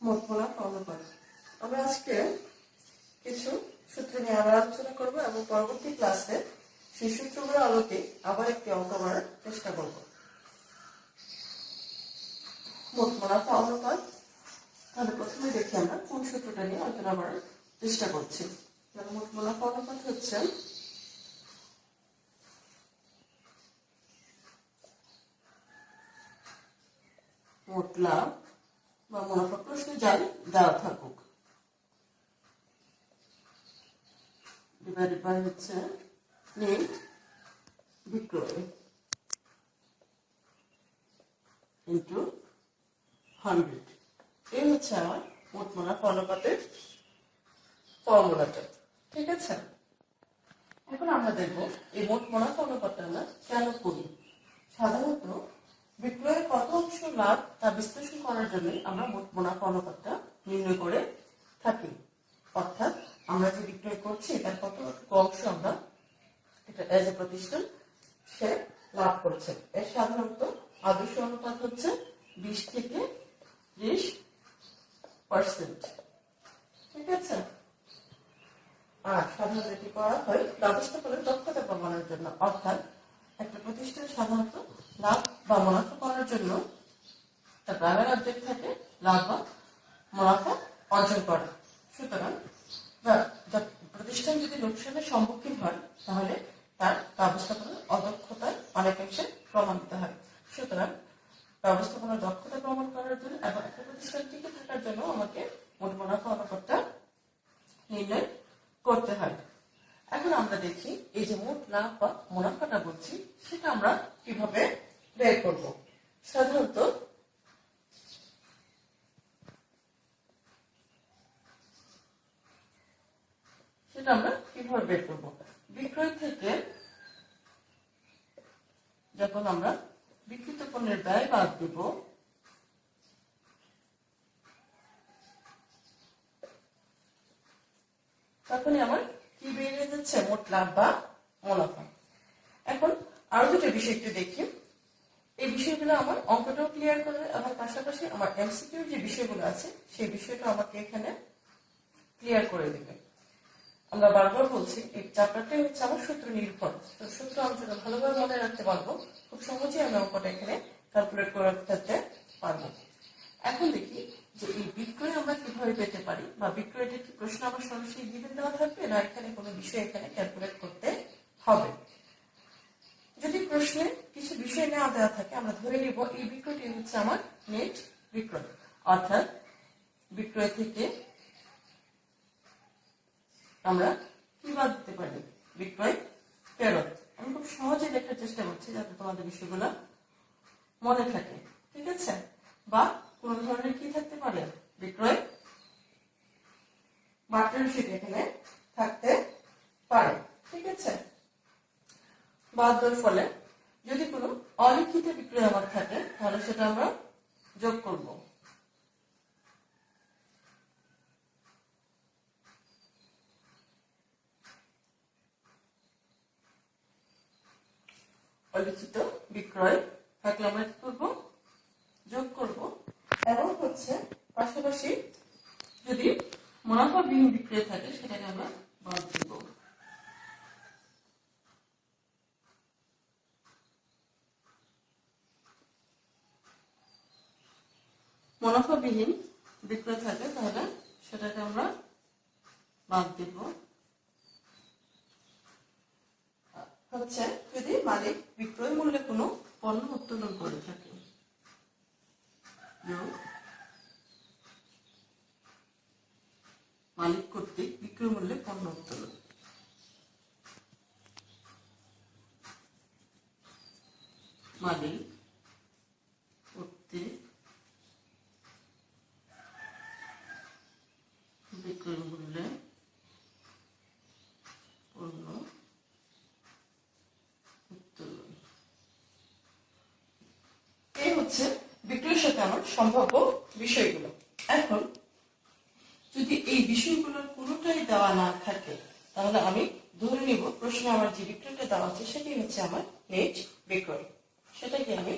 মোটমোলা অনুপাত আমরা আজকে কিছু সূত্র নিয়ে আবার আলোচনা করব এবং পরবর্তী ক্লাসে সেই সূত্রগুলোর আলোকে আবার একটি অঙ্ক করার চেষ্টা করব। মোট মুনাফা অনুপাত তাহলে প্রথমে দেখি আমরা কোন সূত্রটা নিয়ে আলোচনা করার চেষ্টা করছি। তাহলে মোট মুনাফা হচ্ছে মোট বা প্রশ্নে যাই দেওয়া থাকুক। ডিভাইডেড বাই হচ্ছে নেট বিক্রয়। ইন্টু হান্ড্রেড এই হচ্ছে আমার মোট মুনাফা অনুপাতের ফর্মুলাটা, ঠিক আছে? এখন আমরা দেখব এই মোট মুনাফা অনুপাতটা আমরা কেন করি? সাধারণত বিক্রয়ের কত অংশ লাভ তা বিশ্লেষণ করার জন্য আমরা মোট মুনাফা অনুপাতটা নির্ণয় করে থাকি। অর্থাৎ আমরা যে বিক্রয় করছি তার কত অংশ আমরা এজ এ প্রতিষ্ঠান সে লাভ করছে। এর সাধারণত আদর্শ অনুপাত হচ্ছে বিশ থেকে ত্রিশ পার্সেন্ট ঠিক আছে? আর সাধারণত এটি করা হয় ব্যবস্থাপনার দক্ষতা প্রমাণের জন্য। অর্থাৎ একটা প্রতিষ্ঠান সাধারণত লাভ বা মুনাফা করার জন্য তার প্রাইমারি অবজেক্ট বা মুনাফা অর্জন করা সুতরাং প্রতিষ্ঠান যদি লোকসানের সম্মুখীন হয়, তাহলে তার ব্যবস্থাপনার অদক্ষতায় অনেকাংশে প্রমাণিত হয়। সুতরাং, ব্যবস্থাপনার দক্ষতা প্রমাণ করার জন্য এবং একটা প্রতিষ্ঠান টিকে থাকার জন্য আমাকে মোট মুনাফা অনুপাতটা নির্ণয় করতে হয়। এখন আমরা দেখি, এই যে মোট লাভ বা মুনাফাটা বলছি, সেটা আমরা কীভাবে বের করব? সাধারণত সেটা আমরা কীভাবে বের করব? বিক্রয় থেকে যখন আমরা বিক্রিত পণ্যের ব্যয় বাদ দিব, তখনই আমার কি বেরিয়ে যাচ্ছে? মোট লাভ বা মুনাফা। এখন আরও দুটো বিষয় একটু দেখি। এই বিষয়গুলো আমার অঙ্কটাও ক্লিয়ার করে, আমার পাশাপাশি আমার এমসিকিউ যে বিষয়গুলো আছে, সেই বিষয়টা আমাকে এখানে ক্লিয়ার করে দেবে। আমরা বারবার বলছি, এই চ্যাপ্টারটাই হচ্ছে আমার সূত্র নির্ভর। তো সূত্র আমি যদি ভালোভাবে মনে রাখতে পারব। খুব সহজেই আমি অঙ্কটা এখানে ক্যালকুলেট করে ফেলতে পারব। এখন দেখি যে এই বিক্রয় আমরা কীভাবে পেতে পারি? বা বিক্রয়টা কি প্রশ্ন আমার সরাসরি গিভেন দেওয়া থাকবে? না, এখানে কোনো বিষয় এখানে ক্যালকুলেট করতে হবে। যদি প্রশ্নে কিছু বিষয় নেওয়া দেওয়া থাকে, আমরা ধরে নিব এই বিক্রয়টি হচ্ছে আমার নেট বিক্রয়। অর্থাৎ বিক্রয় থেকে আমরা কি বাদ দিতে পারি। বিক্রয় ফেরত আমি খুব সহজে দেখার চেষ্টা করছি যাতে তোমাদের বিষয়গুলো মনে থাকে। ঠিক আছে? বা কোন ধরনের কি থাকতে পারে? বিক্রয় বিষয়টি এখানে থাকতে পারে। ঠিক আছে? বাদ দেওয়ার ফলে যদি কোনো অলিখিত বিক্রয় আমার থাকে, তাহলে সেটা আমরা যোগ করব। অলিখিত বিক্রয় কি করব, যোগ করব, এবং হচ্ছে পাশাপাশি যদি মুনাফাবিহীন বিক্রয় থাকে, সেটাকে আমরা বাদ দিব। মুনাফাবিহীন বিক্রয় থাকে, তাহলে সেটাকে আমরা বাদ দিব হচ্ছে যদি মালিক বিক্রয় কোনো পণ্য উত্তোলন করে থাকে যোগ মালিক কর্তৃক বিক্রয় মূল্যে পণ্য উত্তোলন মালিক কর্তৃক বিক্রয় মূল্যে পণ্য উত্তোলন এই হচ্ছে বিক্রয়ের সাথে আমার সম্ভাব্য বিষয়গুলো। এখন, যদি এই বিষয়গুলোর কোনোটাই দেওয়া না থাকে, তাহলে আমি ধরে নিব প্রশ্নে আমার যে বিক্রয়টা দেওয়া আছে সেটাই হচ্ছে আমার নেট বিক্রয়। সেটাকে আমি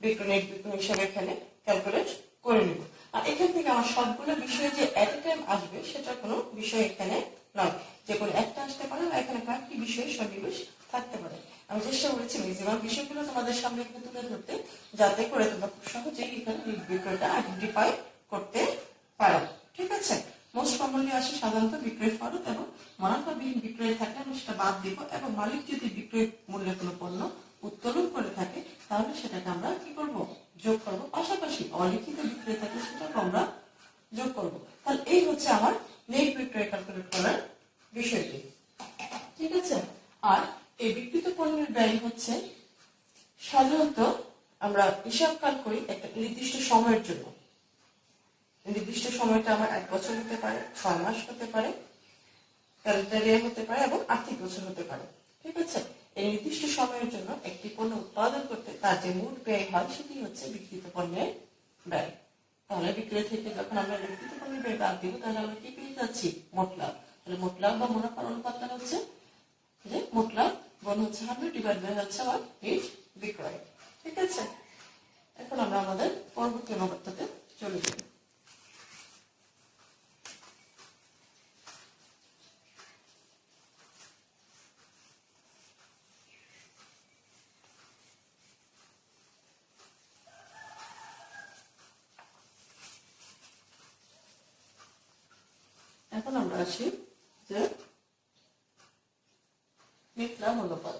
বিক্রয় নেট বিক্রয় হিসাবে এখানে ক্যালকুলেট করে নিব। আর এখান থেকে আমার সবগুলো বিষয় যে এট এ টাইম আসবে, সেটা কোনো বিষয় এখানে নয়। যে কোনো একটা আসতে পারে বা এখানে কয়েকটি বিষয় সন্নিবেশ থাকতে পারে। আমি চেষ্টা করেছি ম্যাক্সিমাম বিষয়গুলো তোমাদের সামনে এখানে তুলে ধরতে, যাতে করে তোমরা খুব সহজেই এখানে এই বিক্রয়টা আইডেন্টিফাই করতে পারো। ঠিক আছে? মোস্ট কমনলি আসে সাধারণত বিক্রয় ফরত এবং মুনাফাবিহীন বিক্রয় থাকলে আমি সেটা বাদ দিব এবং মালিক যদি বিক্রয় মূল্যে কোনো পণ্য উত্তোলন করে থাকে, তাহলে সেটাকে আমরা কি করব? যোগ করব। পাশাপাশি অলিখিত বিক্রয় থাকলে সেটাকে আমরা যোগ করব। তাহলে এই হচ্ছে আমার নেট বিক্রয় ক্যালকুলেট করার বিষয়টি। ঠিক আছে? আর এই বিক্রিত পণ্যের ব্যয় হচ্ছে, সাধারণত আমরা হিসাবকাল করি একটা নির্দিষ্ট সময়ের জন্য। নির্দিষ্ট সময়টা আমার এক বছর হতে পারে, ছয় মাস হতে পারে, ক্যালেন্ডার ইয়ার হতে পারে এবং আর্থিক বছর হতে পারে। ঠিক আছে? এই নির্দিষ্ট সময়ের জন্য একটি পণ্য উৎপাদন করতে তার যে মোট ব্যয় হয় সেটি হচ্ছে বিক্রিত পণ্যের ব্যয়। তাহলে বিক্রয় থেকে যখন আমরা বিক্রিত পণ্যের ব্যয় বাদ দিব, তাহলে আমরা কি পেয়ে যাচ্ছি? মোট লাভ। তাহলে মোট লাভ বা মুনাফার অনুপাতটা হচ্ছে যে মোট লাভ গুণ হচ্ছে হান্ড্রেড ডিভাইড বাই হচ্ছে আমার এই বিক্রয়। ঠিক আছে? এখন আমরা আমাদের পরবর্তী অনুপাতটাতে চলে যাই এখন আমরা আসি যে মিত্রা অনুপাত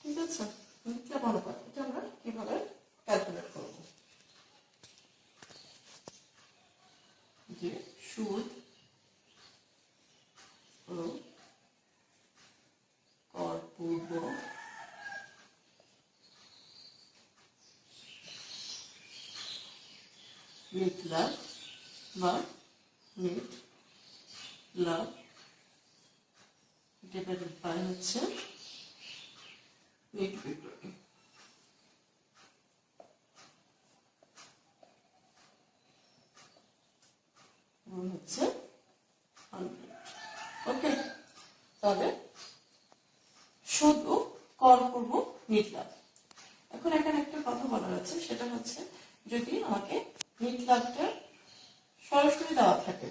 ঠিক আছে মিত্রা অনুপাত এটা আমরা কীভাবে ক্যালকুলেট করব যে সুদ ও কর পূর্ব নেট লাভ বা নেট লাভ ডিভাইডেড বাই হচ্ছে নেট বিক্রয় হচ্ছে ওকে তাহলে সুদ ও কর করব নিট লাভ এখন এখানে একটা কথা বলার আছে, সেটা হচ্ছে যদি আমাকে নিট সরাসরি দেওয়া থাকে।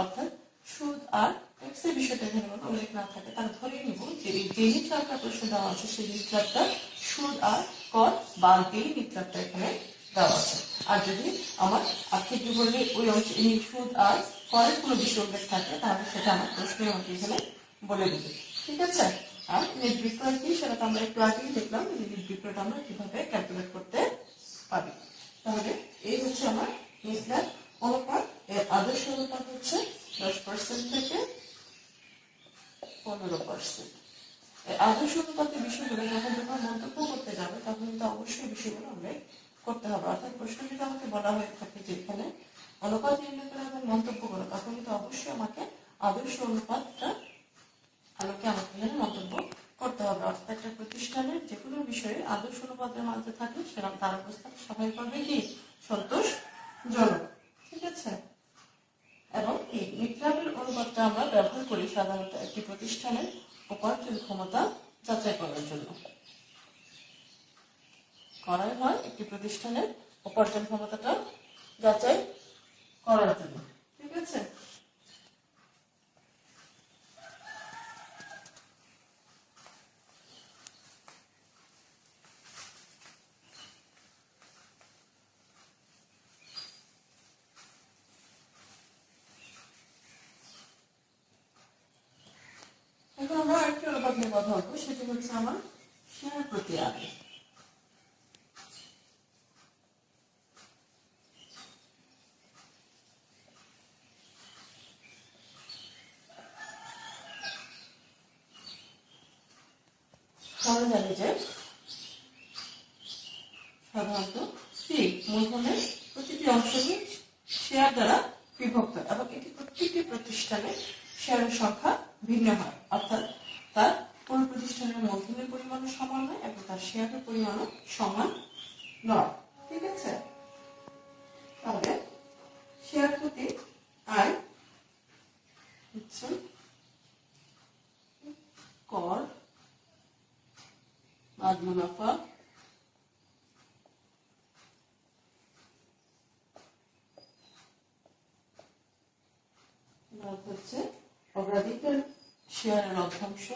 অর্থাৎ সুদ আর ট্যাক্স বিষয়টা কোনো উল্লেখ না থাকে তাহলে ধরে নিব যে এই যে নিট প্রশ্ন দেওয়া আছে, সেই নিট সুদ আর কর বাদ দিয়ে নিট এখানে দেওয়া আছে। আর যদি আমার আর্থিক বিবরণী ওই অংশে, এই সুদ আর করের কোনো বিষয় উল্লেখ থাকে, তাহলে সেটা আমার প্রশ্নে আমাকে এখানে বলে দিবে। ঠিক আছে? আর নেট বিক্রয় কি? সেটা তো আমরা একটু আগেই দেখলাম নেট বিক্রয়টা আমরা কীভাবে ক্যালকুলেট করতে পারি। তাহলে এই হচ্ছে আমার নেট অনুপাত। এর আদর্শ অনুপাত হচ্ছে দশ পার্সেন্ট থেকে পনেরো পার্সেন্ট আদর্শ অনুপাতের বিষয়গুলো যখন যখন মন্তব্য করতে যাবে, তখন কিন্তু অবশ্যই বিষয়গুলো উল্লেখ করতে হবে। অর্থাৎ প্রশ্ন যদি আমাকে বলা হয়ে থাকে যে এখানে অনুপাত নির্ণয় করে এবং মন্তব্য করো, তখন কিন্তু অবশ্যই আমাকে আদর্শ অনুপাতটা আমাকে এখানে মন্তব্য করতে হবে। অর্থাৎ একটা প্রতিষ্ঠানের যে কোনো বিষয়ে আদর্শ অনুপাতের মাঝে থাকলে সেরকম তার অবস্থান স্বাভাবিকভাবে কি? সন্তোষজনক ঠিক আছে? এবং এই মিত্রাবের অনুপাতটা আমরা ব্যবহার করি সাধারণত একটি প্রতিষ্ঠানের উপার্জন ক্ষমতা যাচাই করার জন্য। করাই হয় একটি প্রতিষ্ঠানের উপার্জন ক্ষমতাটা যাচাই করার জন্য। ঠিক আছে? আমরা অনুপাত নিয়ে কথা বলব সেটি হচ্ছে আমার শেয়ার প্রতি আয় ক্যালসিয়ামের পরিমাণও সমান ঠিক আছে? তাহলে শেয়ার প্রতি আয় হচ্ছে কর বা মুনাফা হচ্ছে অগ্রাধিকার শেয়ারের অর্ধাংশ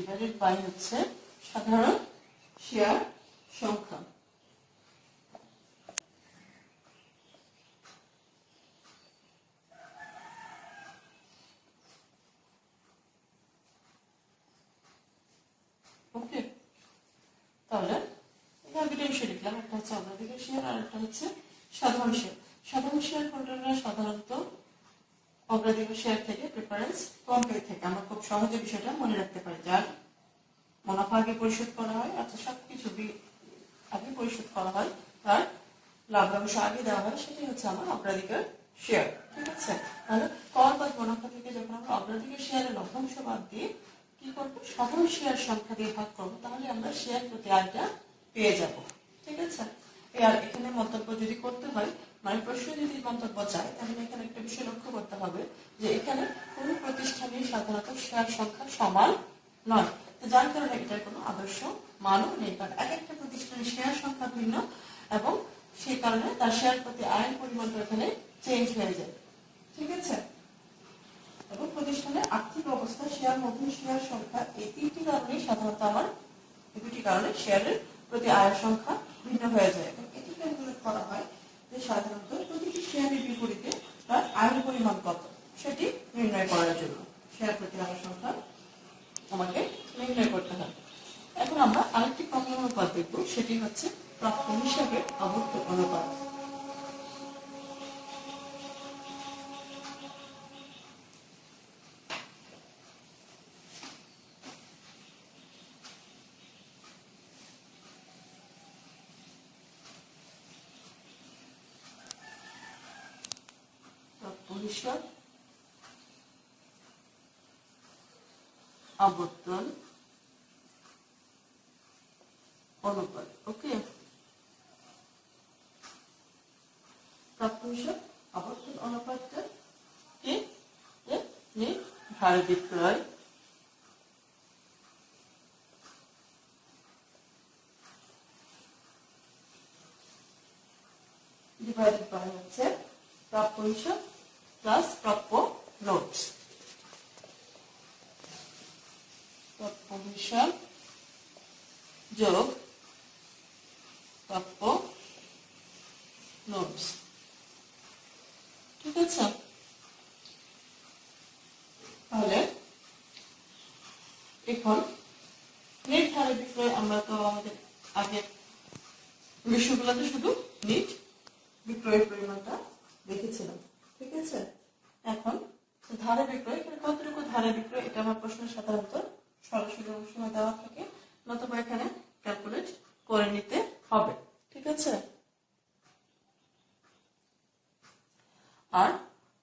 ডিভাইডেড বাই হচ্ছে সাধারণ শেয়ার সংখ্যা। ওকে, তাহলে এখানে দুটো বিষয় লিখলাম, একটা হচ্ছে অগ্রাধিকার শেয়ার আর একটা হচ্ছে সাধারণ শেয়ার। সাধারণ শেয়ার হোল্ডাররা সাধারণত অগ্রাধিকার শেয়ার থেকে প্রেফারেন্স কম পেয়ে থাকে। আমরা খুব সহজে বিষয়টা মনে রাখতে পারি। যার মুনাফা আগে পরিশোধ করা হয়, অর্থাৎ সবকিছু আগে পরিশোধ করা হয় আর লাভ্যাংশ আগে দেওয়া হয়, সেটাই হচ্ছে আমার অগ্রাধিকার শেয়ার ঠিক আছে? তাহলে কর বা মুনাফা থেকে যখন আমরা অগ্রাধিকার শেয়ারের লভ্যাংশ বাদ দিয়ে কি করব? সাধারণ শেয়ার সংখ্যা দিয়ে ভাগ করব, তাহলে আমরা শেয়ার প্রতি আয়টা পেয়ে যাব। ঠিক আছে? আর এখানে মন্তব্য যদি করতে হয় মানে প্রশ্ন যদি মন্তব্য চায় তাহলে এখানে একটা বিষয় লক্ষ্য করতে হবে যে এখানে কোন প্রতিষ্ঠানের সাধারণত শেয়ার সংখ্যা সমান নয়। যার কারণে এটার কোনো আদর্শ মানও নেই, কারণ এক একটা প্রতিষ্ঠানের শেয়ার সংখ্যা ভিন্ন এবং সেই কারণে তার শেয়ার প্রতি আয়ের পরিমাণটা এখানে চেঞ্জ হয়ে যায়। ঠিক আছে? এবং প্রতিষ্ঠানের আর্থিক অবস্থা, শেয়ার মধ্যে শেয়ার সংখ্যা, এই তিনটি কারণেই সাধারণত আমার দুটি কারণে শেয়ারের প্রতি আয়ের সংখ্যা ভিন্ন হয়ে যায় এবং এটি ক্যালকুলেট করা হয় যে সাধারণত প্রতিটি শেয়ারের বিপরীতে তার আয়ের পরিমাণ কত সেটি নির্ণয় করার জন্য। শেয়ার প্রতি আয়ের সংখ্যা আমাকে নির্ণয় করতে হবে। এখন আমরা আরেকটি প্রাপ্য অনুপাত দেখব। সেটি হচ্ছে প্রাপ্য হিসাবে আবদ্ধ অনুপাত। প্রাপ্য হিসাব আবর্তন অনুপাত ওকে প্রাপ্য হিসাব আবর্তন অনুপাতটা কি? নিট ভার বিক্রয় ডিভাইডেড বাই হচ্ছে প্রাপ্য হিসাব প্লাস প্রাপ্য নোটস প্রাপ্য হিসাব যোগ প্রাপ্য নোটস ঠিক আছে? তাহলে এখন নেট হারে বিক্রয় আমরা তো আমাদের আগে বিষয়গুলোতে শুধু নিট বিক্রয়ের পরিমাণটা দেখেছিলাম। ঠিক আছে? এখন ধারে বিক্রয় কতটুকু ধারে বিক্রয়, এটা আমার প্রশ্ন সাধারণত সরাসরি সময় দেওয়া থাকে নতুবা এখানে ক্যালকুলেট করে নিতে হবে ঠিক আছে আর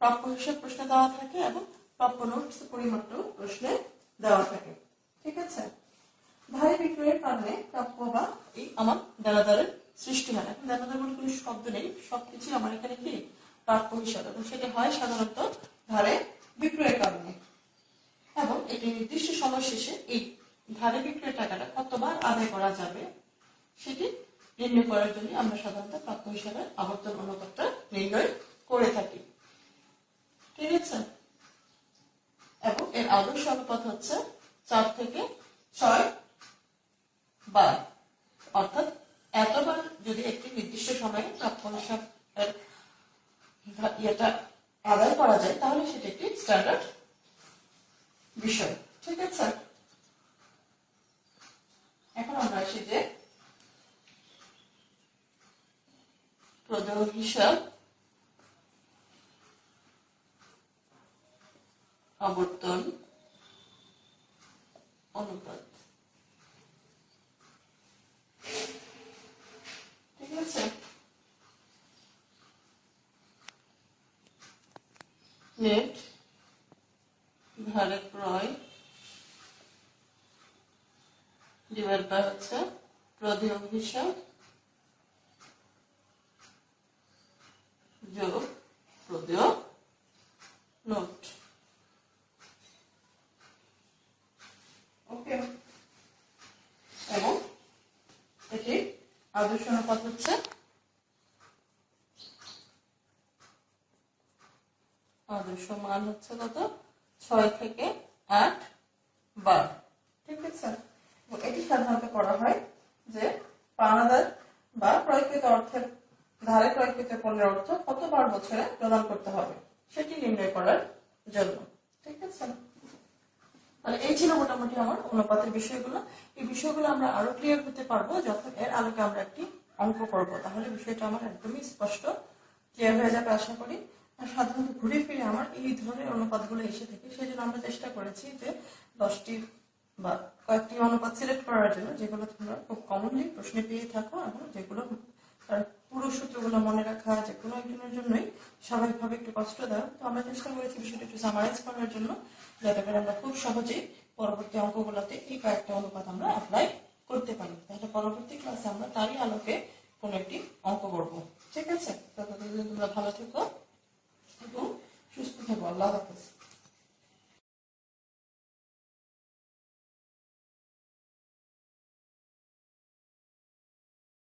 প্রাপ্য হিসাব প্রশ্নে দেওয়া থাকে এবং প্রাপ্য নোটস পরিমাণটাও প্রশ্নে দেওয়া থাকে ঠিক আছে ধারে বিক্রয়ের কারণে প্রাপ্য বা এই আমার দেনাদারের সৃষ্টি হয় এখন দেনাদার বলে কোনো শব্দ নেই সবকিছু আমার এখানে কি প্রাপ্য হিসাব সেটা হয় সাধারণত ধারে বিক্রয়ের কারণে। এবং এটি নির্দিষ্ট সময় শেষে এই ধারে বিক্রয়ের টাকাটা কতবার আদায় করা যাবে, সেটি নির্ণয় করার জন্য আমরা সাধারণত প্রাপ্য হিসাবে আবর্তন অনুপাতটা নির্ণয় করে থাকি। ঠিক আছে? এবং এর আদর্শ অনুপাত হচ্ছে চার থেকে ছয় বার। অর্থাৎ এতবার যদি একটি নির্দিষ্ট সময়ে প্রাপ্য হিসাবের ইয়েটা আদায় করা যায়, তাহলে সেটা একটি স্ট্যান্ডার্ড বিষয়, ঠিক আছে? এখন আমরা আসি যে প্রদেয় হিসাব আবর্তন অনুপাত ঠিক আছে নেট ধারে ক্রয় ডিভাইড বাই হচ্ছে প্রদেয় যোগ প্রদেয় নোট ওকে এবং এটি আদর্শ অনুপাত হচ্ছে আদর্শ মান হচ্ছে কত? ছয় থেকে আট বার। ঠিক আছে এটি সাধারণত করা হয় যে পাওনাদার বা ক্রয়কৃত অর্থের ধারে ক্রয়কৃত পণ্যের অর্থ কতবার বছরে প্রদান করতে হবে, সেটি নির্ণয় করার জন্য। ঠিক আছে? তাহলে এই ছিল মোটামুটি আমার অনুপাতের বিষয়গুলো। এই বিষয়গুলো আমরা আরও ক্লিয়ার হতে পারব যখন এর আলোকে আমরা একটি অঙ্ক করব। তাহলে বিষয়টা আমার একদমই স্পষ্ট ক্লিয়ার হয়ে যাবে আশা করি। সাধারণত ঘুরে ফিরে আমার এই ধরনের অনুপাতগুলো এসে থাকে সেই জন্য আমরা চেষ্টা করেছি যে দশটি বা কয়েকটি অনুপাত সিলেক্ট করার জন্য, যেগুলো তোমরা খুব কমনলি প্রশ্নে পেয়ে থাকো, এবং যেগুলো পুরো সূত্রগুলো মনে রাখা যে কোনো একজনের জন্যই স্বাভাবিকভাবে একটু কষ্ট দেয় তো আমরা চেষ্টা করেছি বিষয়টা একটু সামারাইজ করার জন্য, যাতে করে আমরা খুব সহজেই পরবর্তী অঙ্কগুলোতে এই কয়েকটা অনুপাত আমরা অ্যাপ্লাই করতে পারি। তাহলে পরবর্তী ক্লাসে আমরা তারই আলোকে কোন একটি অঙ্ক করব। ঠিক আছে? তোমরা ভালো থেকো এবং সুস্থ থেকো। আল্লাহ হাফেজ।